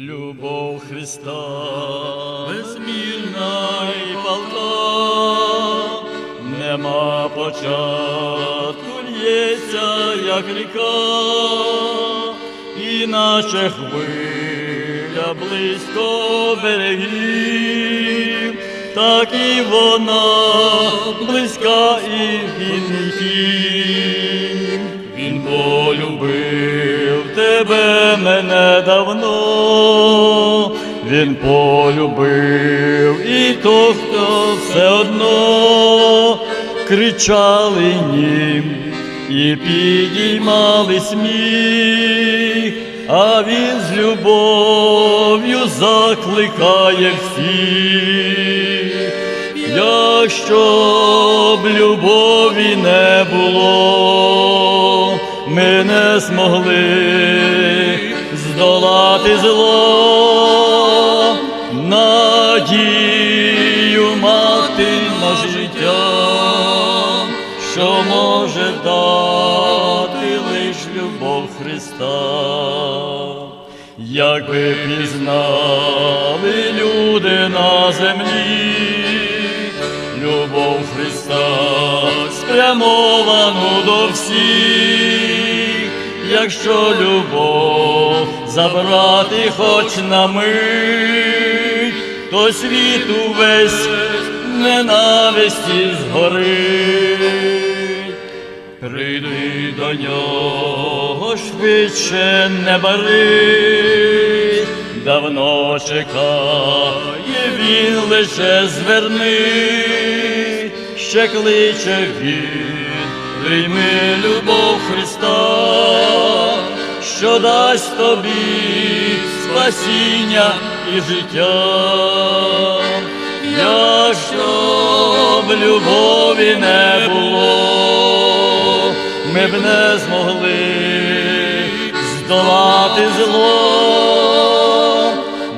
Любов Христа безмірна і палка, нема початку, лється, як ріка, і наче хвиля близько берегів, так і вона близька і вінників. Він полюбив він полюбив і то, хто все одно кричали нім і підіймали сміх, а він з любов'ю закликає всіх. Якщо б любові не було, ми не змогли здолати зло, дати лиш любов Христа. Якби пізнали люди на землі, любов Христа спрямовану до всіх, якщо любов забрати хоч на мить, то світ увесь ненависті згорить. Прийди до нього швидше не бари, давно чекає він лише зверни, ще кличе він, прийми любов Христа, що дасть тобі спасіння і життя. Якщо б любові не було, б не змогли здолати зло,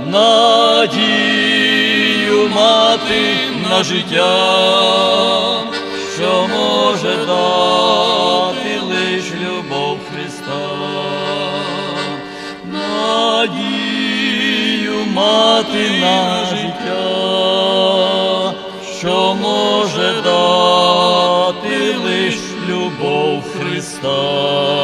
надію мати на життя, що може дати лиш любов Христа. Надію мати на життя, що може дати лиш любов Христа.